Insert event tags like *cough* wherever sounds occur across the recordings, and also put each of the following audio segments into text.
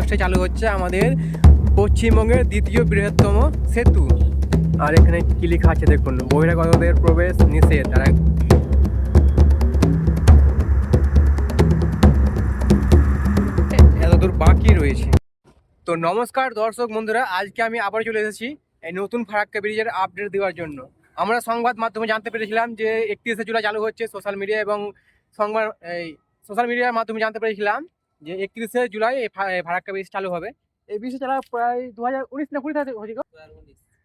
আগস্টে চালু হচ্ছে আমাদের পশ্চিমবঙ্গের দ্বিতীয় বৃহত্তম সেতু। আর এখানে কি লেখা আছে দেখুন, বহিরাগতদের প্রবেশ নিষেধ। আর এতদূর বাকি রয়েছে। তো নমস্কার দর্শক বন্ধুরা, আজকে আমি আবার চলে এসেছি এই নতুন ফারাক্কা ব্রিজের আপডেট দেওয়ার জন্য। আমরা সংবাদ মাধ্যমে জানতে পেরেছিলাম যে একত্রিশে জুলাই চালু হচ্ছে সোশ্যাল মিডিয়া এবং সংবাদ, এই সোশ্যাল মিডিয়ার মাধ্যমে জানতে পেরেছিলাম যে একত্রিশে জুলাই এই ফারাক্কা ব্রিজ চালু হবে। এই ব্রিজটা চালা প্রায় দু হাজার উনিশ না কুড়ি থেকে হয়েছে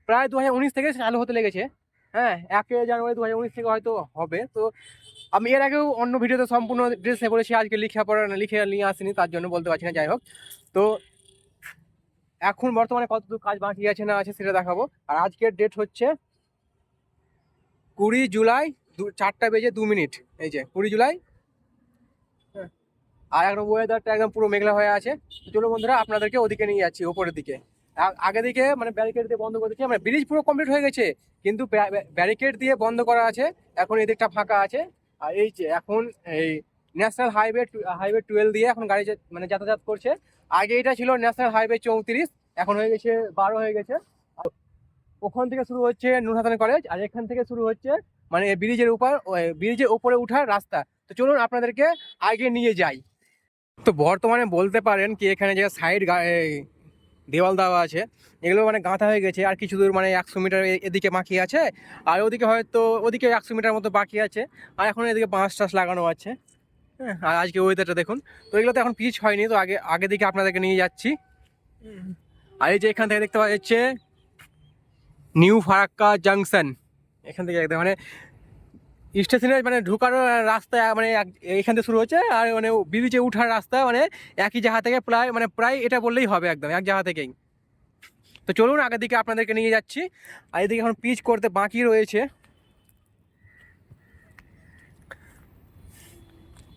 প্রায় দু হাজার উনিশ থেকে চালু হতে লেগেছে। হ্যাঁ একে জানুয়ারি দু হাজার উনিশ থেকে হয়তো হবে। তো আমি এর আগেও অন্য ভিডিওতে সম্পূর্ণ ড্রেস বলেছি, আজকে লিখে পড়া না, লিখে নিয়ে আসিনি, তার জন্য বলতে পারছি না, যাই হোক। তো এখন বর্তমানে কতদূর কাজ বাকি আছে না আছে সেটা দেখাবো। আর আজকের ডেট হচ্ছে কুড়ি জুলাই দু, চারটা বেজে দু মিনিট। এই যে, কুড়ি জুলাই। আর একদম ওয়েদারটা একদম পুরো মেঘলা হয়ে আছে। চলো বন্ধুরা, আপনাদেরকে ওদিকে নিয়ে যাচ্ছি ওপরের দিকে। আগে দিকে মানে ব্যারিকেড দিয়ে বন্ধ করে দিচ্ছি। মানে ব্রিজ পুরো কমপ্লিট হয়ে গেছে, কিন্তু ব্যারিকেড দিয়ে বন্ধ করা আছে। এখন এই দিকটা ফাঁকা আছে। আর এই যে এখন এই ন্যাশনাল হাইওয়ে হাইওয়ে টুয়েলভ দিয়ে এখন গাড়ি মানে যাতায়াত করছে। আগে এটা ছিল ন্যাশনাল হাইওয়ে চৌত্রিশ, এখন হয়ে গেছে বারো হয়ে গেছে। ওখান থেকে শুরু হচ্ছে নুরহাতানি কলেজ আর এখান থেকে শুরু হচ্ছে মানে ব্রিজের উপর ব্রিজের উপরে ওঠার রাস্তা। তো চলুন আপনাদেরকে আগে নিয়ে যাই। তো বর্তমানে বলতে পারেন কি এখানে যে সাইড দেওয়াল দেওয়া আছে, এগুলো মানে গাঁথা হয়ে গেছে, আর কিছু দূর মানে একশো মিটার এদিকে বাকি আছে, আর ওদিকে হয়তো ওদিকে একশো মিটার মতো বাকি আছে, আর এখন এদিকে বাঁশ টাস লাগানো আছে হ্যাঁ আর আজকে ওয়েদারটা দেখুন, তো এগুলো তো এখন পিচ হয়নি, তো আগে আগে দিকে আপনাদেরকে নিয়ে যাচ্ছি। আর এই যে এখান থেকে দেখতে পাওয়া যাচ্ছে, নিউ ফারাক্কা জাংশন এখান থেকে একদম মানে স্টেশনে মানে ঢোকার রাস্তা মানে এখান থেকে শুরু হচ্ছে আর মানে ব্রিজে উঠার রাস্তা মানে একই জায়গা থেকে প্রায় মানে প্রায় এটা বললেই হবে একদম, এক জায়গা থেকেই। তো চলুন, আগের দিকে আপনাদেরকে নিয়ে যাচ্ছি। আর এদিকে এখন পিচ করতে বাকি রয়েছে।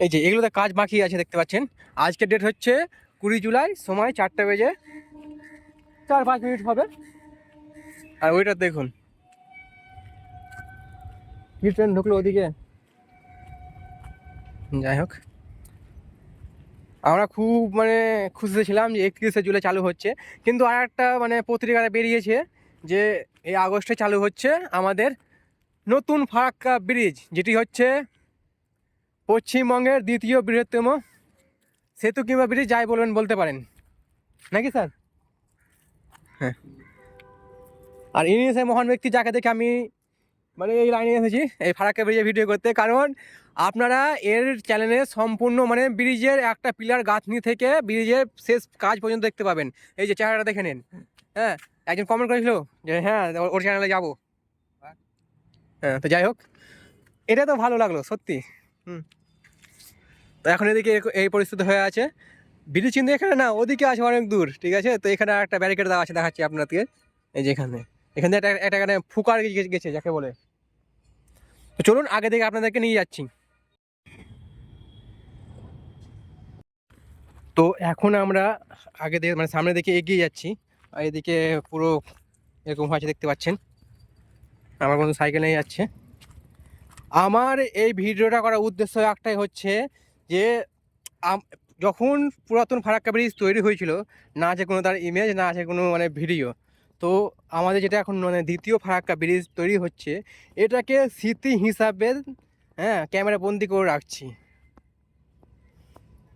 এই যে, এগুলোতে কাজ বাকি আছে, দেখতে পাচ্ছেন। আজকের ডেট হচ্ছে কুড়ি জুলাই, সময় চারটে বেজে চার পাঁচ মিনিট হবে। আর ওইটা দেখুন। কি ট্রেন ঢুকলো ওদিকে যাই হোক আমরা খুব মানে খুশিতে ছিলাম যে একত্রিশে জুলাই চালু হচ্ছে। কিন্তু আর একটা মানে পত্রিকাটা বেরিয়েছে যে এই আগস্টে চালু হচ্ছে আমাদের নতুন ফারাক্কা ব্রিজ যেটি হচ্ছে পশ্চিমবঙ্গের দ্বিতীয় বৃহত্তম সেতু কিংবা ব্রিজ যাই বলবেন বলতে পারেন। নাকি স্যার? হ্যাঁ। আর ইনি সেই মহান ব্যক্তি যাকে দেখে আমি মানে এই লাইনে এসেছি, এই ফারাক্কা ব্রিজে ভিডিও করতে। কারণ আপনারা এর চ্যানেলে সম্পূর্ণ মানে ব্রিজের একটা পিলার গাঁথনি থেকে ব্রিজের শেষ কাজ পর্যন্ত দেখতে পাবেন। এই যে চেহারাটা দেখে নিন। হ্যাঁ একজন কমেন্ট করেছিল যে হ্যাঁ ওর- চ্যানেলে যাব। হ্যাঁ তো যাই হোক। এটা তো ভালো লাগল, সত্যি। হুম। তো এখন এদিকে এই পরিস্থিতি হয়ে আছে। ব্রিজ কিন্তু এখানে না, ওদিকে আছে অনেক দূর, ঠিক আছে? তো এখানে একটা ব্যারিকেড দেওয়া আছে, দেখাচ্ছি আপনাদেরকে। এই যে এখানে। এখানে একটা একটা ফুকার গেছে, যাকে বলে। তো চলুন আগে থেকে আপনাদেরকে নিয়ে যাচ্ছি। তো এখন আমরা আগে থেকে মানে সামনে দিকে এগিয়ে যাচ্ছি। আর এদিকে পুরো এরকম হয়েছে, দেখতে পাচ্ছেন। আমার বন্ধু সাইকেল নিয়ে যাচ্ছে। আমার এই ভিডিওটা করার উদ্দেশ্য একটাই হচ্ছে যে যখন পুরাতন ফারাক্কা ব্রিজ তৈরি হয়েছিল, না আছে কোনো তার ইমেজ না আছে কোনো মানে ভিডিও তো আমাদের যেটা এখন মানে দ্বিতীয় ফারাক্কা ব্রিজ তৈরি হচ্ছে, এটাকে স্মৃতি হিসাবে হ্যাঁ ক্যামেরা বন্দি করে রাখছি।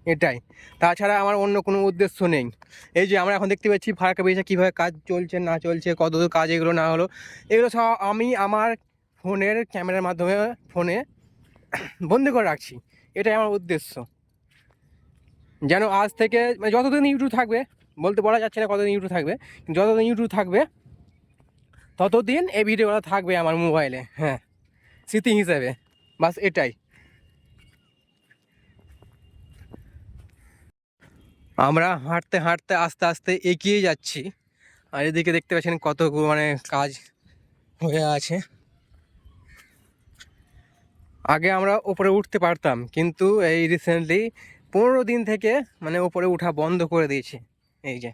এটাই। তাছাড়া আমার অন্য কোনো উদ্দেশ্য নেই। এই যে আমরা এখন দেখতে পাচ্ছি ফারাক্কা ব্রিজে কীভাবে কাজ চলছে, না চলছে কতদূর কাজ এগুলো না হলো, এগুলো সব আমি আমার ফোনের ক্যামেরার মাধ্যমে, ফোনে বন্দি করে রাখছি। এটাই আমার উদ্দেশ্য। যেন আজ থেকে মানে যতদিন ইউটিউব থাকবে বলতে বলা যাচ্ছে না কতদিন ইউটিউব থাকবে যতদিন ইউটিউব থাকবে, ততদিন এই ভিডিওগুলো থাকবে আমার মোবাইলে হ্যাঁ স্মৃতি হিসেবে, বাস এটাই। আমরা হাঁটতে হাঁটতে আস্তে আস্তে এগিয়ে যাচ্ছি, আর এদিকে দেখতে পাচ্ছেন কত মানে কাজ হয়ে আছে। আগে আমরা উপরে উঠতে পারতাম, কিন্তু এই রিসেন্টলি পনেরো দিন থেকে মানে উপরে উঠা বন্ধ করে দিয়েছে। এই যে।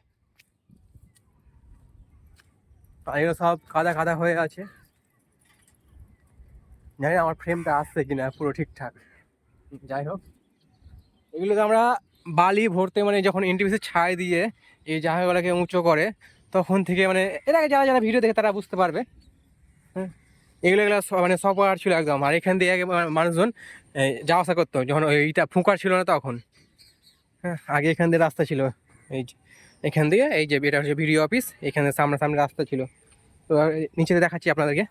এগুলো সব কাদা কাদা হয়ে আছে। জানি আমার ফ্রেমটা আসছে কিনা, পুরো ঠিকঠাক। যাই হোক। এগুলো তো আমরা বালি ভরতে মানে যখন এনটিপিসি ছাই দিয়ে এই জায়গাগুলোকে উঁচু করে, তখন থেকে মানে এর আগে যারা যারা ভিডিও দেখে তারা বুঝতে পারবে। হ্যাঁ। এগুলো এগুলো মানে সব আর ছিল একদম। আর এখান দিয়ে আগে মানুষজন যাওয়া আসা করতো। যখন ওইটা ফুঁকার ছিল না তখন। হ্যাঁ আগে এখান দিয়ে রাস্তা ছিল। এই যে। এখান দিয়ে এই যে এটা হচ্ছে ভিডিও অফিস, এখানে সামনাসামনি রাস্তা ছিল। তো নিচেতে দেখাচ্ছি আপনাদেরকে।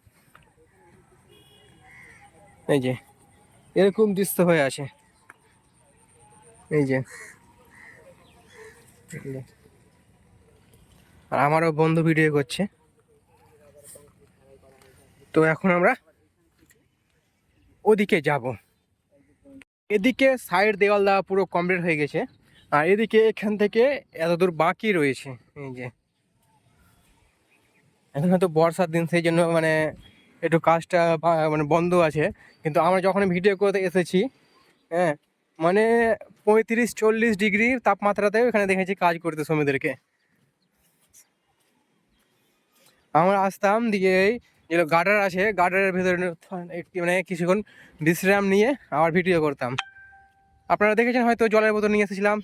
এই যে, এরকম দৃশ্য হয়ে আছে। এই যে। আর আমারও বন্ধু ভিডিও করছে। তো এখন আমরা ওদিকে যাব। এদিকে সাইড দেওয়াল দেওয়া পুরো কমপ্লিট হয়ে গেছে। আর এদিকে এখান থেকে এত দূর বাকি রয়েছে, এই যে। এখন হয়তো বর্ষার দিন, সেই জন্য মানে একটু কাজটা মানে বন্ধ আছে। কিন্তু আমরা যখন ভিডিও করতে এসেছি হ্যাঁ মানে পঁয়ত্রিশ, চল্লিশ ডিগ্রি তাপমাত্রাতেও এখানে দেখেছি কাজ করতে শ্রমিকদেরকে। আমরা আসতাম দিয়ে যেগুলো গার্ডার আছে, গার্ডারের ভিতরে একটি মানে কিছুক্ষণ বিশ্রাম নিয়ে আবার ভিডিও করতাম। আপনারা দেখেছেন হয়তো জলের বোতল নিয়ে এসেছিলাম।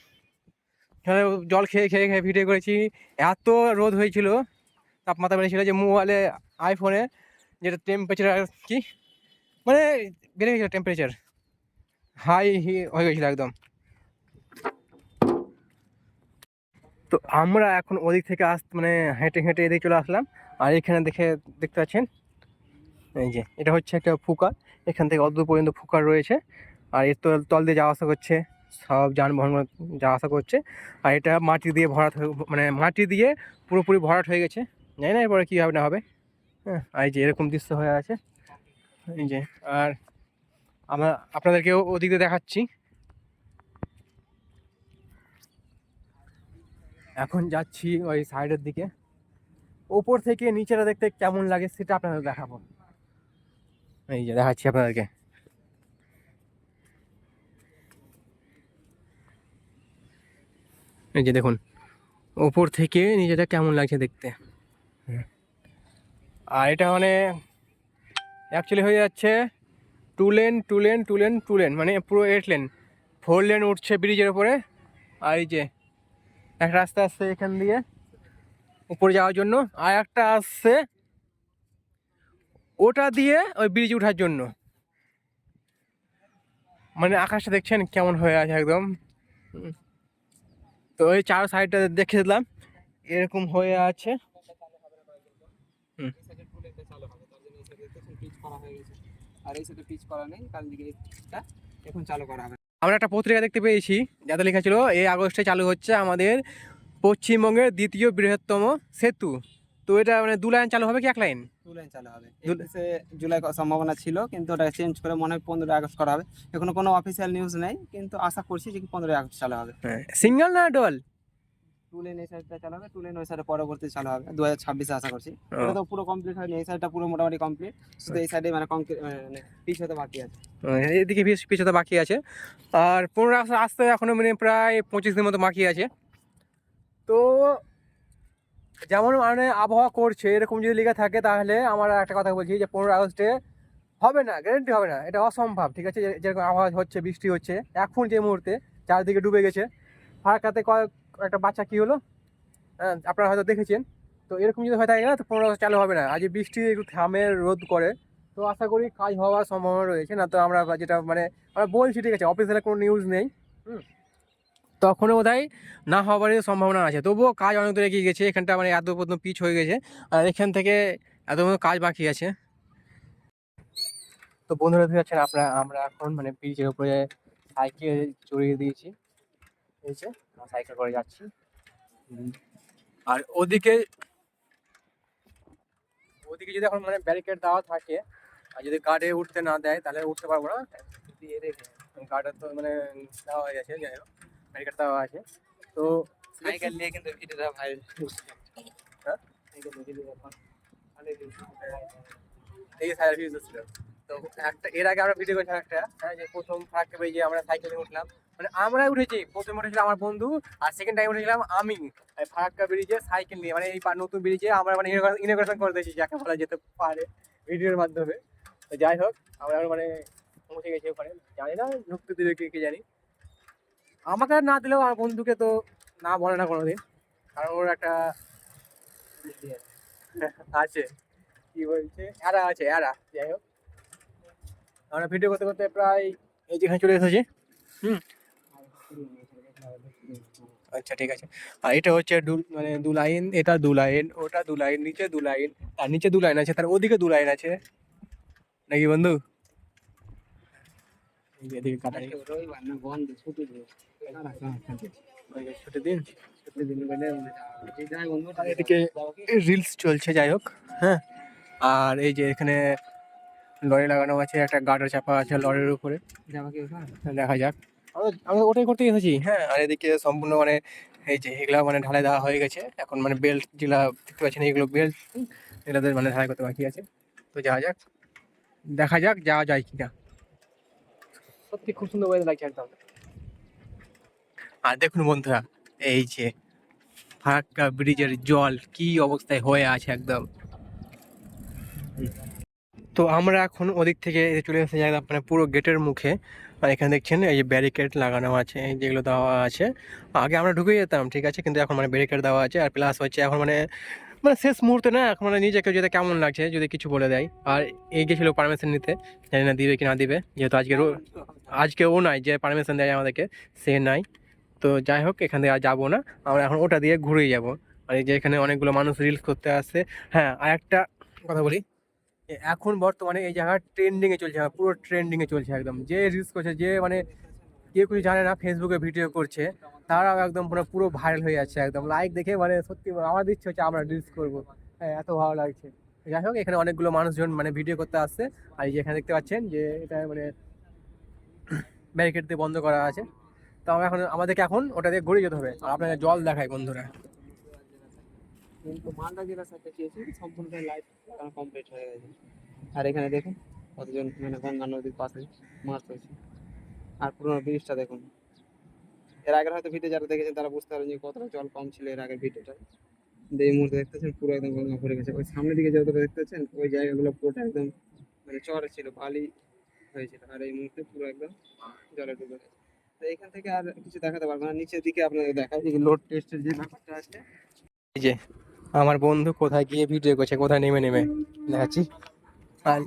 জল খেয়ে খেয়ে খেয়ে ভিডিও করেছি। এত রোদ হয়েছিল, তাপমাত্রা বেড়েছিল যে মোবাইলে আইফোনে যেটা টেম্পারেচার আর কি মানে বেড়ে গেছিল টেম্পারেচার হাই হয়ে গেছিল একদম। তো আমরা এখন ওদিক থেকে আস মানে হেঁটে হেঁটে এদিকে চলে আসলাম। আর এখানে দেখে দেখতে পাচ্ছেন, এই যে এটা হচ্ছে একটা ফুকার। এখান থেকে অত দূর পর্যন্ত ফুকার রয়েছে। আর এর তল তল দিয়ে যাওয়া আসা করছে। সব যানবাহন যাওয়া আসা করছে। আর এটা মাটি দিয়ে ভরাট মানে মাটি দিয়ে পুরোপুরি ভরাট হয়ে গেছে। জানি না এরপরে কী হবে না হবে। হ্যাঁ আর এই যে এরকম দৃশ্য হয়ে আছে। এই যে, আর আমরা আপনাদেরকেও ওদিক দেখাচ্ছি। এখন যাচ্ছি ওই সাইডের দিকে। ওপর থেকে নিচেটা দেখতে কেমন লাগে সেটা আপনাদের দেখাবো। এই যে দেখাচ্ছি আপনাদেরকে। এই যে দেখুন, ওপর থেকে নিচেটা কেমন লাগছে দেখতে। আর এটা মানে অ্যাকচুয়ালি হয়ে যাচ্ছে two lane two lane two lane two lane মানে পুরো এইট লেন ফোর লেন উঠছে ব্রিজের ওপরে, আর এই যে একটা রাস্তা আসছে এখান দিয়ে উপরে যাওয়ার জন্য, আর একটা আসছে ওটা দিয়ে ওই ব্রিজ ওঠার জন্য। মানে আকাশটা দেখছেন কেমন হয়ে আছে একদম। তো ওই চার সাইডটা দেখে দিলাম। এরকম হয়ে আছে। আমরা একটা পত্রিকা দেখতে পেয়েছি, যাতে লেখা ছিল, এই আগস্টে চালু হচ্ছে আমাদের পশ্চিমবঙ্গের দ্বিতীয় বৃহত্তম সেতু। তো এটা মানে দু লাইন চালু হবে কি এক লাইন টু লাইন চালু হবে। দু- জুলাই সম্ভাবনা ছিল কিন্তু ওটা চেঞ্জ করে মনে হয় পনেরোই আগস্ট করা হবে। এখনও কোনো অফিসিয়াল নিউজ নেই কিন্তু আশা করছি যে পনেরোই আগস্ট চালু হবে। সিঙ্গেল না ডবল টু লেন এই সাইডটা চালু হবে টু লেন ওই সাইডে পরবর্তী চালু হবে দু হাজার ছাব্বিশে আশা করছি। এটা তো পুরো কমপ্লিট হয়নি এই সাইডটা পুরো মোটামুটি কমপ্লিট শুধু এই সাইডে মানে কংক্রিট মানে পিচ হতে বাকি আছে। এদিকে পিছুতে বাকি আছে। আর পনেরো আগস্ট আসতে এখনও মানে প্রায় পঁচিশ দিন মতো বাকি আছে। তো যেমন মানে আবহাওয়া করছে, এরকম যদি লেগে থাকে তাহলে আমার একটা কথা বলছি যে পনেরো আগস্টে হবে না গ্যারেন্টি হবে না, এটা অসম্ভব, ঠিক আছে? যেরকম আবহাওয়া হচ্ছে, বৃষ্টি হচ্ছে, এখন যে মুহূর্তে চারদিকে ডুবে গেছে, ফারাক্কাতে কয়েক, একটা বাচ্চা কী হলো? হ্যাঁ আপনারা হয়তো দেখেছেন, তো এরকম যদি হয়ে থাকে না, তো পনেরো আগস্ট চালু হবে না আজ বৃষ্টি একটু থামে, রোদ করে, তো আশা করি কাজ হওয়ার সম্ভাবনা রয়েছে, না তো আমরা যেটা মানে আমরা বলছি, ঠিক আছে অফিসিয়াল কোনো নিউজ নেই, হুম? তখনও বোধ না হওয়ারই সম্ভাবনা আছে। তবুও কাজ অনেক দূরে এগিয়ে গেছে, এখানটা মানে এত পর্যন্ত পিচ হয়ে গেছে, আর এখান থেকে এত পর্যন্ত কাজ বাকি আছে। তো বন্ধুরা দেখতে পাচ্ছেন, আপনারা, আমরা এখন মানে ব্রিজের উপরে সাইকেল চড়িয়ে দিয়েছি। এই সাইকেল করে যাচ্ছি। আর ওদিকে ওদিকে যদি এখন মানে ব্যারিকেড দেওয়া থাকে, আর যদি গার্ডে উঠতে না দেয়, তাহলে উঠতে পারব না। গার্ডের তো মানে দেওয়া হয়ে গেছে, যাই হোক। ব্যারিকেড দেওয়া আছে। তো সাইকেল নিয়ে কিন্তু ভিডিওটা ভাই হ্যাঁ? সাইকেল এই ইউজ ছিল তো একটা এর আগে আমরা ভিডিও করেছিলাম একটা হ্যাঁ যে প্রথম ফার্স্ট পেজে আমরা সাইকেলে উঠলাম। মানে আমরাই উঠেছি। প্রথম উঠেছিল আমার বন্ধু আর সেকেন্ড টাইম উঠেছিলাম আমি। ফারাক্কা ব্রিজে সাইকেল নিয়ে মানে এই নতুন ব্রিজে আমরা মানে ইনোগ্রেশন করে দিয়েছি যাকে বলা যেতে পারে ভিডিওর মাধ্যমে। তো যাই হোক আমরা মানে পৌঁছে গেছি ওখানে। জানি না ঢুকতে দিলে কে কে জানি। আমাকে না দিলেও আমার বন্ধুকে তো না বলে না কোনোদিন। কারণ ওর একটা আছে। কি বলছে? এরা আছে, এরা। যাই হোক। আমরা ভিডিও করতে করতে প্রায় এই যেখানে চলে এসেছি। হুম। আচ্ছা ঠিক আছে। আর এটা হচ্ছে দু মানে দু লাইন, এটা দু লাইন, ওটা দু লাইন, নিচে দু লাইন, আর নিচে দু লাইন আছে, তার ওদিকে দু লাইন আছে। নাকি বন্ধু? এদিকে ছুটি দিন রিলস চলছে যাই হোক হ্যাঁ? আর এই যে এখানে লরি লাগানো আছে একটা গার্ডার চাপা আছে লরির উপরে। দেখা যাক। আমরা ওটাই করতে এসেছি। হ্যাঁ আর এদিকে সম্পূর্ণ মানে এই যে এগুলা মানে ঢালাই দেওয়া হয়ে গেছে। এখন মানে বেল্ট যেগুলা দেখতে পাচ্ছেন এগুলো বেল্ট এগুলোদের মানে ঢালাই করতে বাকি আছে। তো যাওয়া যাক। দেখা যাক যাওয়া যায় কিনা। সত্যি খুব সুন্দর ওয়েদার লাগছে একদম। আর দেখুন বন্ধুরা, এই যে ফারাক্কা ব্রিজের জল কি অবস্থায় হয়ে আছে একদম। তো আমরা এখন ওদিক থেকে চলে এসেছি মানে পুরো গেটের মুখে। আর এখানে দেখছেন, এই যে ব্যারিকেড লাগানো আছে যেগুলো দেওয়া আছে। আগে আমরা ঢুকে যেতাম, ঠিক আছে? কিন্তু এখন মানে ব্যারিকেড দেওয়া আছে, আর প্লাস হচ্ছে এখন মানে মানে শেষ মুহূর্তে না, এখন মানে নিজেকে যেতে কেমন লাগছে, যদি কিছু বলে দেয়। আর এই গেছিল পারমিশন নিতে, জানি না দিবে কি না দিবে, যেহেতু আজকে আজকে ও নাই যে পারমিশন দেয় আমাদেরকে, সে নাই। তো যাই হোক, এখান থেকে আর যাব না। আমরা এখন ওটা দিয়ে ঘুরেই যাব। আর এই যে এখানে অনেকগুলো মানুষ রিলস করতে আসছে। হ্যাঁ আর একটা কথা বলি। এখন বর্তমানে এই জায়গা ট্রেন্ডিংয়ে চলছে, পুরো ট্রেন্ডিংয়ে চলছে একদম। যে রিলস করছে, যে মানে কেউ কিছু জানে না ফেসবুকে ভিডিও করছে তারাও একদম পুরো পুরো ভাইরাল হয়ে যাচ্ছে একদম। লাইক দেখে মানে সত্যি আমার ইচ্ছে হচ্ছে আমরা রিলস করব। হ্যাঁ এত ভালো লাগছে। যাই হোক, এখানে অনেকগুলো মানুষজন মানে ভিডিও করতে আসছে। আর এখানে দেখতে পাচ্ছেন যে এটা মানে ব্যারিকেড দিয়ে বন্ধ করা আছে। তো আমরা এখন আমাদেরকে এখন ওটা দিয়ে ঘুরে যেতে হবে। আর আপনাকে জল দেখায় বন্ধুরা। কিন্তু মালদা জেলার সাথে চেয়েছি সম্পূর্ণ লাইফ কমপ্লিট হয়ে গেছে। আর এখানে দেখুন, কতজন মানে গঙ্গা নদীর পাশে মাছ হয়েছে আর পুরোনো ব্রিজটা দেখুন। এর আগের হয়তো ভিডিও যারা দেখেছেন, তারা বুঝতে পারেন যে কতটা জল কম ছিল এর আগের ভিডিওটা। কিন্তু এই মুহূর্তে দেখতেছেন, পুরো একদম গঙ্গা ভরে গেছে। ওই সামনের দিকে যতটা দেখতে পাচ্ছেন ওই জায়গাগুলো পুরোটা একদম মানে চরে ছিল, বালি হয়েছিল। আর এই মুহূর্তে পুরো একদম জলে ডুবে গেছে। তো এখান থেকে আর কিছু দেখাতে পারব না। নিচের দিকে আপনাদের দেখায় যে লোড টেস্টের যে ব্যাপারটা আছে। এই যে আমার বন্ধু কোথায় গিয়ে ভিডিও করছে, কোথায় নেমে নেমে দেখাচ্ছি। আর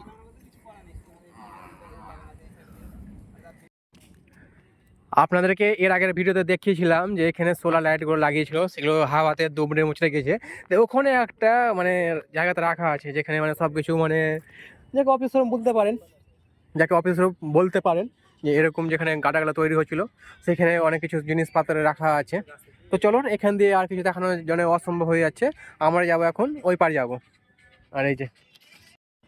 আপনাদেরকে এর আগের ভিডিওতে দেখিয়েছিলাম যে এখানে সোলার লাইটগুলো লাগিয়েছিল, সেগুলো হাওয়াতে দুমড়ে মুচড়ে গেছে। তো ওখানে একটা মানে জায়গাতে রাখা আছে, যেখানে মানে সব কিছু মানে যাকে অফিস বলতে পারেন। যাকে অফিস রুম বলতে পারেন, যে এরকম যেখানে গাটাগুলো তৈরি হচ্ছিল, সেখানে অনেক কিছু জিনিসপত্র রাখা আছে। তো চলুন, এখান দিয়ে আর কিছু দেখানোর জন্য অসম্ভব হয়ে যাচ্ছে। আমরা যাব এখন ওই পার যাব। আর এই যে,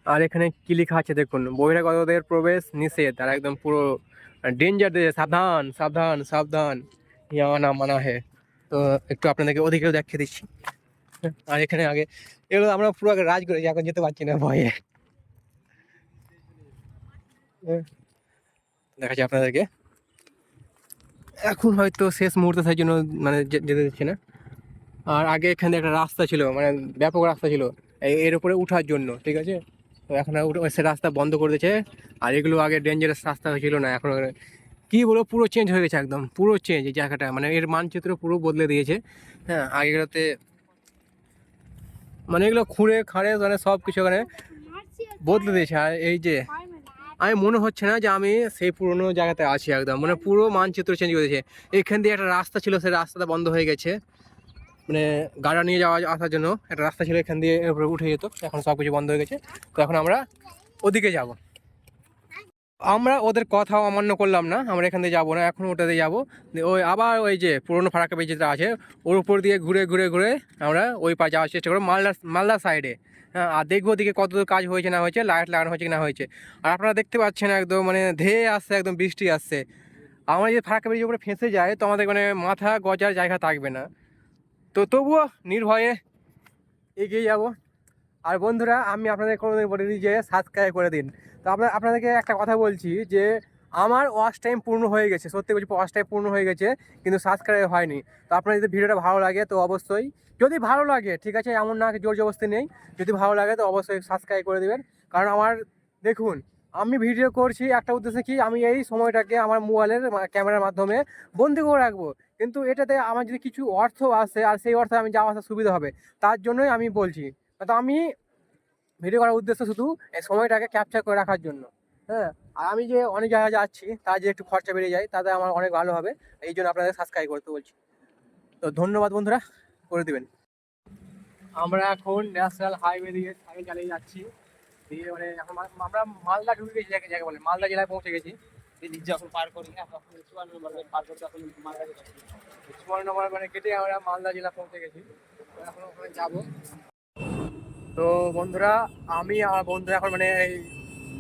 আর এখানে কি লেখা আছে দেখুন, বহিরাগতদের প্রবেশ নিষেধ, আর একদম পুরো ডেঞ্জার দিয়ে, সাবধান সাবধান সাবধান। ইয়া না মানা হে। তো একটু আপনাদেরকে ওদিকেও দেখিয়ে দিচ্ছি। আর এখানে আগে, এগুলো আমরা পুরো আগে রাজ করেছি এখন যেতে পারছি না ভয়ে। দেখাচ্ছি আপনাদেরকে। এখন হয়তো শেষ মুহূর্তে সেই জন্য মানে যেতে দিচ্ছে না। আর আগে এখানে একটা রাস্তা ছিল মানে ব্যাপক রাস্তা ছিল এর উপরে উঠার জন্য, ঠিক আছে? তো এখন সে রাস্তা বন্ধ করে দিয়েছে। আর এগুলো আগে ডেঞ্জারাস রাস্তা ছিল না, এখন কি বলব, পুরো চেঞ্জ হয়ে গেছে একদম, পুরো চেঞ্জ এই জায়গাটা। মানে এর মানচিত্র পুরো বদলে দিয়েছে। হ্যাঁ আগেগুলোতে মানে এগুলো খুঁড়ে, খাড়ে মানে সব কিছু ওখানে বদলে দিয়েছে। আর এই যে আমি মনে হচ্ছে না যে আমি সেই পুরোনো জায়গাতে আছি একদম। মানে পুরো মানচিত্র চেঞ্জ করে দিয়েছে এখান দিয়ে একটা রাস্তা ছিল, সেই রাস্তাটা বন্ধ হয়ে গেছে। মানে গাড়া নিয়ে যাওয়া, আসার জন্য একটা রাস্তা ছিল, এখান দিয়ে উঠে যেত। এখন সব কিছু বন্ধ হয়ে গেছে। তো এখন আমরা ওদিকে যাব। আমরা ওদের কথাও অমান্য করলাম না। আমরা এখান দিয়ে যাব না, এখন ওটাতে যাব। ওই আবার ওই যে পুরোনো ব্রিজ যেটা আছে, ওর উপর দিয়ে ঘুরে ঘুরে ঘুরে আমরা ওই পা যাওয়ার চেষ্টা করব, মালদা মালদা সাইডে আর দেখব ওদিকে কত কাজ হয়েছে না হয়েছে, লাইট লাগানো হয়েছে কি না হয়েছে। আর আপনারা দেখতে পাচ্ছেন একদম মানে ধেয়ে আসছে, একদম বৃষ্টি আসছে। আমরা যদি ফারাক্কা ব্রিজের উপরে ফেঁসে যায়, তো আমাদের মানে মাথা গজার জায়গা থাকবে না। তো তবুও নির্ভয়ে এগিয়ে যাব। আর বন্ধুরা, আমি আপনাদের কোনোদিন বলিনি যে সাবস্ক্রাইব করে দিন। তো আপনার আপনাদেরকে একটা কথা বলছি যে, আমার ওয়াচ টাইম পূর্ণ হয়ে গেছে। সত্যি বলছি ওয়াচ টাইম পূর্ণ হয়ে গেছে, কিন্তু সাবস্ক্রাইব হয়নি। তো আপনার যদি ভিডিওটা ভালো লাগে, তো অবশ্যই যদি ভালো লাগে, ঠিক আছে? এমন না জোর জবস্তি নেই। যদি ভালো লাগে তো অবশ্যই সাবস্ক্রাইব করে দেবেন। কারণ আমার, দেখুন, আমি ভিডিও করছি, একটা উদ্দেশ্যে কি আমি এই সময়টাকে আমার মোবাইলের ক্যামেরার মাধ্যমে বন্দি করে রাখব। কিন্তু এটাতে আমার যদি কিছু অর্থ আসে, আর সেই অর্থে আমি যাওয়া আসা সুবিধা হবে, তার জন্যই আমি বলছি। তো আমি ভিডিও করার উদ্দেশ্য শুধু এই সময়টাকে ক্যাপচার করে রাখার জন্য। হ্যাঁ? আর আমি যে অনেক জায়গায় যাচ্ছি, তার যে একটু খরচা বেড়ে যায়, তাতে আমার অনেক ভালো হবে। এই জন্য আপনাদের সাবস্ক্রাইব করতে বলছি। তো ধন্যবাদ বন্ধুরা। করে দিবেন। আমরা এখন ন্যাশনাল হাইওয়ে দিয়ে সাইকেল চালিয়ে যাচ্ছি। দিয়ে মানে এখন আমরা মালদা ঢুকে গেছি, যাকে যাকে বলে। মালদা জেলায় পৌঁছে গেছি। পার নম্বর মানে কেটে আমরা মালদা পৌঁছে গেছি। এখন ওখানে যাব। তো বন্ধুরা, আমি আর বন্ধুরা এখন মানে এই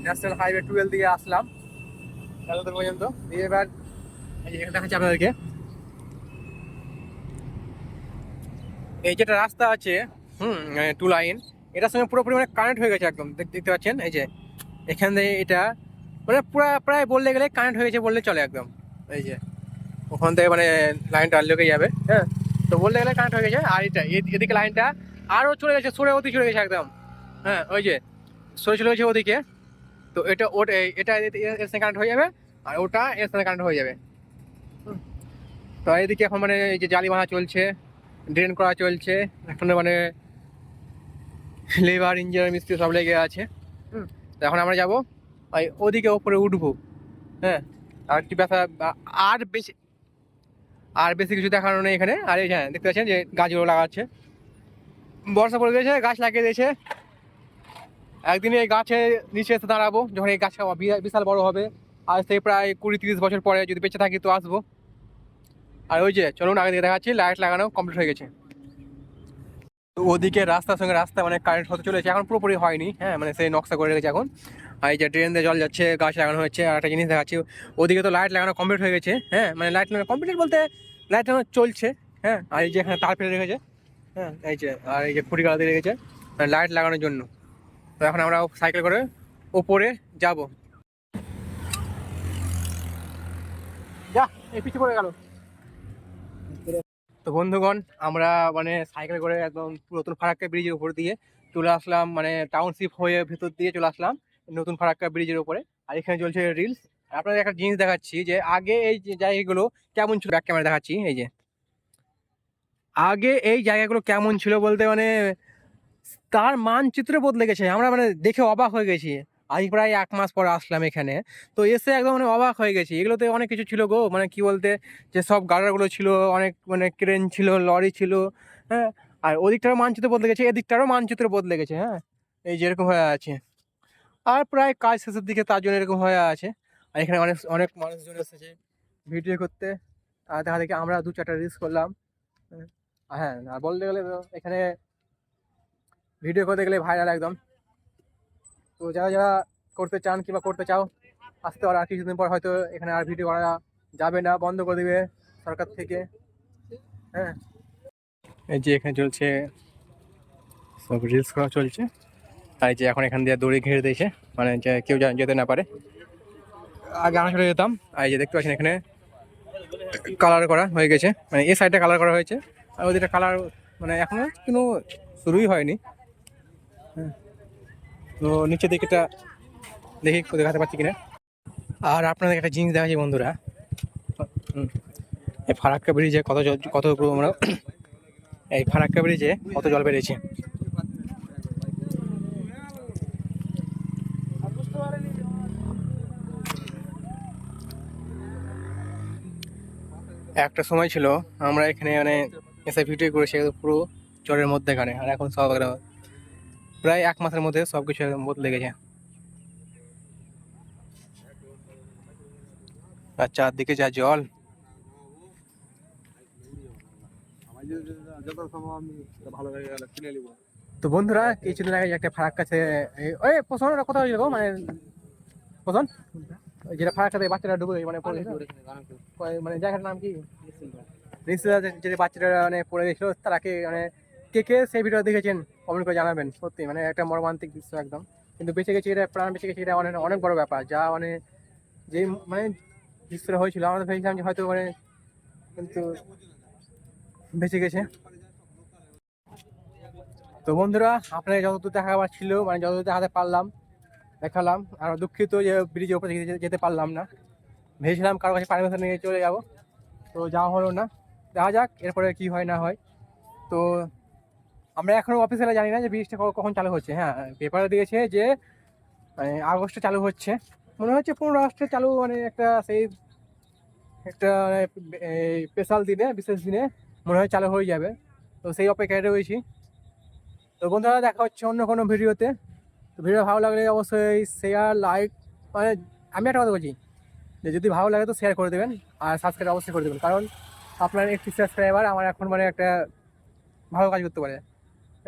ন্যাশনাল হাইওয়ে টুয়েলভ দিয়ে আসলাম। পর্যন্ত। দিয়ে এবার দেখাচ্ছি আপনাদেরকে। এই যেটা রাস্তা আছে, হুম টু লাইন এটার সঙ্গে পুরোপুরি মানে কানেক্ট হয়ে গেছে একদম। দেখতে পাচ্ছেন? এই যে, এখান থেকে এটা মানে পুরো, প্রায় বললে গেলে কানেক্ট হয়ে গেছে বললে চলে একদম। এই যে, ওখান থেকে মানে লাইনটা লেগে যাবে হ্যাঁ? তো বলতে গেলে কানেক্ট হয়ে গেছে। আর এটা এদিকে লাইনটা আরও চলে গেছে, সরে ওদিকে চলে গেছে একদম। হ্যাঁ ওই যে, সরে চলে গেছে ওদিকে। তো এটা ওটা এটা এর সঙ্গে কানেক্ট হয়ে যাবে, আর ওটা এর সঙ্গে কানেক্ট হয়ে যাবে। তো এদিকে এখন মানে এই যে জালি বাঁধা চলছে ড্রেন করা চলছে। এখন মানে লেবার ইঞ্জিনিয়ার মিস্ত্রি সব লেগে আছে। এখন আমরা যাব ওই ওদিকে ওপরে উঠবো। হ্যাঁ আর কি ব্যথা আর বেশি আর বেশি কিছু দেখানো নেই এখানে। আর এই হ্যাঁ দেখতে পাচ্ছেন যে গাছগুলো লাগাচ্ছে। বর্ষা পড়ে গেছে গাছ লাগিয়ে দিয়েছে। একদিন এই গাছে নিচে এসে দাঁড়াবো যখন এই গাছটা বিশাল বড় হবে। আজ থেকে প্রায় কুড়ি তিরিশ বছর পরে যদি বেঁচে থাকি তো আসব। আর ওই যে, চলুন আগে দিকে দেখাচ্ছি লাইট লাগানো কমপ্লিট হয়ে গেছে। ওদিকে রাস্তার সঙ্গে রাস্তা মানে কারেন্ট হতে চলেছে, এখন পুরোপুরি হয়নি হ্যাঁ মানে সেই নকশা করে রেখেছে এখন। আর এই যে ট্রেন দিয়ে জল যাচ্ছে, গাছ লাগানো হচ্ছে, আর একটা জিনিস দেখাচ্ছি, ওদিকে তো লাইট লাগানো কমপ্লিট হয়ে গেছে হ্যাঁ মানে লাইট লাগানো কমপ্লিট বলতে লাইট লাগানো চলছে হ্যাঁ আর এই যে এখানে তার ফেলে রেখেছে হ্যাঁ এই যে, আর এই যে খুঁটি দিয়ে রেখেছে মানে লাইট লাগানোর জন্য। তো এখন আমরা সাইকেল করে ওপরে যাব। যা, এই পিছু পড়ে গেল। তো বন্ধুগণ, আমরা মানে সাইকেল করে একদম নতুন ফারাক্কা ব্রিজের উপর দিয়ে চলে আসলাম মানে টাউনশিপ হয়ে ভেতর দিয়ে চলে আসলাম নতুন ফারাক্কা ব্রিজের উপরে। আর এখানে চলছে রিলস আপনাদের একটা জিনিস দেখাচ্ছি যে, আগে এই জায়গাগুলো কেমন ছিল? ব্যাক ক্যামেরা দেখাচ্ছি, এই যে। আগে এই জায়গাগুলো কেমন ছিল বলতে মানে তার মানচিত্র বদলে গেছে। আমরা মানে দেখে অবাক হয়ে গেছি। আজ প্রায় এক মাস পর আসলাম এখানে। তো এসে একদম মানে অবাক হয়ে গেছি। এগুলোতে অনেক কিছু ছিল গো। মানে কি বলতে যে সব গাড়াগুলো ছিল অনেক মানে ক্রেন ছিল লরি ছিল হ্যাঁ? আর ওদিকটারও মানচিত্র বদলে গেছে এদিকটারও মানচিত্র বদলে গেছে হ্যাঁ? এই যেরকম হয়ে আছে। আর প্রায় কাজ শেষের দিকে তার জন্য এরকম হয়ে আছে। আর এখানে অনেক অনেক মানুষজন এসেছে ভিডিও করতে। আর দেখা দেখি আমরা দু চারটা রিলস করলাম। হ্যাঁ, হ্যাঁ আর বলতে গেলে এখানে ভিডিও করতে গেলে ভাইরাল একদম। তো যারা যারা করতে চান কিংবা করতে চাও, আসতে পারো। আর কিছুদিন পর হয়তো এখানে আর ভিডিও করা যাবে না, বন্ধ করে দেবে সরকার থেকে। হ্যাঁ। এই যে এখানে চলছে, সব রিলস করা চলছে। তাই যে এখন এখান দিয়ে দড়ি ঘিরে দিয়েছে। মানে যে কেউ যেতে না পারে। আগে আমরা চলে যেতাম আর এই যে দেখতে পাচ্ছেন এখানে কালার করা হয়ে গেছে। মানে এই সাইডটা কালার করা হয়েছে। আর ওদিকটা কালার মানে এখনও কোনো শুরুই হয়নি। হ্যাঁ। তো নিচের দিকেটা দেখি দেখাতে পাচ্ছি কিনা। আর আপনাদের একটা জিনিস দেখাচ্ছি বন্ধুরা। এই ফারাক্কা ব্রিজে কত জল কত আমরা *coughs* এই ফারাক্কা ব্রিজে কত জল বেড়েছে। একটা সময় ছিল, আমরা এখানে মানে এসে ভিডিও করেছি, পুরো জলের মধ্যেখানে। আর এখন সব একদম প্রায় এক মাসের মধ্যে সব কিছু একদম বদলে গেছে। আর চারদিকে যা জল। তো বন্ধুরা কিছুদিন আগে একটা ফারাক কাছে ওই পোষণ কোথাও হয়েছিল মানে পোষণ যেটা ফারাক কাছে বাচ্চারা ডুবে মানে পড়ে মানে জায়গাটার নাম কি? যে বাচ্চারা মানে পড়ে গেছিল তারাকে মানে কে কে সেই ভিডিও দেখেছেন কমেন্ট করে জানাবেন, সত্যি মানে একটা মর্মান্তিক দৃশ্য একদম। কিন্তু বেঁচে গেছে এটা, প্রাণ বেঁচে গেছে এটা অনেক অনেক বড় ব্যাপার, যা মানে যে মানে দৃশ্যটা হয়েছিল, আমরা ভেবেছিলাম যে হয়তো মানে কিন্তু বেঁচে গেছে। তো বন্ধুরা আপনাকে যতদূর দেখাবার ছিল মানে যতদূর দেখাতে পারলাম, দেখালাম, আর দুঃখিত যে ব্রিজের উপরে যেতে পারলাম না। ভেবেছিলাম কারও কাছে পারমিশন নিয়ে চলে যাব, তো যাওয়া হলো না। দেখা যাক, এরপরে কি হয় না হয়। তো আমরা এখনও অফিসিয়ালি জানি না যে ব্রিজটা কখন চালু হচ্ছে। হ্যাঁ পেপারে দিয়েছে যে মানে আগস্টে চালু হচ্ছে। মনে হচ্ছে পনেরো আগস্টে চালু মানে একটা সেই একটা স্পেশাল দিনে, বিশেষ দিনে মনে হয় চালু হয়ে যাবে। তো সেই অপেক্ষায় রয়েছি। তো বন্ধুরা, দেখা হচ্ছে অন্য কোনো ভিডিওতে। তো ভিডিও ভালো লাগলে অবশ্যই শেয়ার লাইক মানে আমি একটা কথা বলছি, যে যদি ভালো লাগে তো শেয়ার করে দেবেন, আর সাবস্ক্রাইব অবশ্যই করে দেবেন। কারণ আপনার একটি সাবস্ক্রাইবার আমার এখন মানে একটা ভালো কাজ করতে পারে।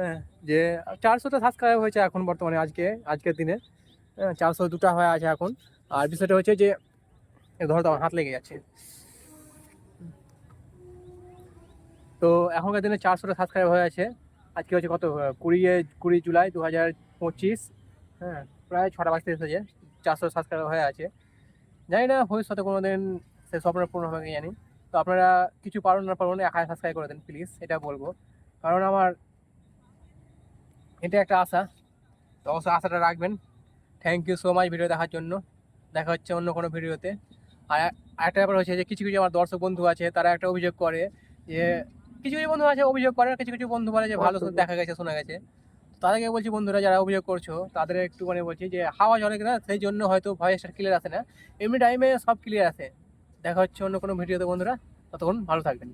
হ্যাঁ যে চারশোটা সাবস্ক্রাইব হয়েছে এখন বর্তমানে আজকে, আজকের দিনে। হ্যাঁ চারশো দুটা হয়ে আছে এখন। আর বিষয়টা হচ্ছে যে ধরো তো আমার হাত লেগে যাচ্ছে। তো এখনকার দিনে চারশোটা সাবস্ক্রাইব হয়ে আছে। আজকে হচ্ছে কত? কুড়ি কুড়ি জুলাই দু হাজার পঁচিশ। হ্যাঁ প্রায় ছটা বাজতে এসেছে। চারশো সাবস্ক্রাইব হয়ে আছে। জানি না, ভবিষ্যতে কোনো দিন সে স্বপ্ন পূর্ণ হবে জানি। তো আপনারা কিছু পারুন না পারুন এক হাজার সাবস্ক্রাইব করে দেন প্লিজ এটা বলব। কারণ আমার এটা একটা আশা। তো অবশ্যই আশাটা রাখবেন। Thank you so much video দেখার জন্য। দেখা হচ্ছে অন্য কোনো ভিডিওতে আর একটা ব্যাপার হচ্ছে যে, কিছু কিছু আমার দর্শক বন্ধু আছে, তারা একটা অভিযোগ করে যে, কিছু কিছু বন্ধু আছে অভিযোগ করে, কিছু কিছু বন্ধু বলে যে, ভালো দেখা গেছে, শোনা গেছে। তাদেরকে বলছি, বন্ধুরা, যারা অভিযোগ করছ, তাদের একটুখানি বলছি যে, হাওয়া চলে কিনা, সেই জন্য হয়তো ভয়েসটা ক্লিয়ার আসে না। এমনি টাইমে সব ক্লিয়ার আসে। দেখা হচ্ছে অন্য কোনো ভিডিওতে বন্ধুরা। ততক্ষণ ভালো থাকবেন।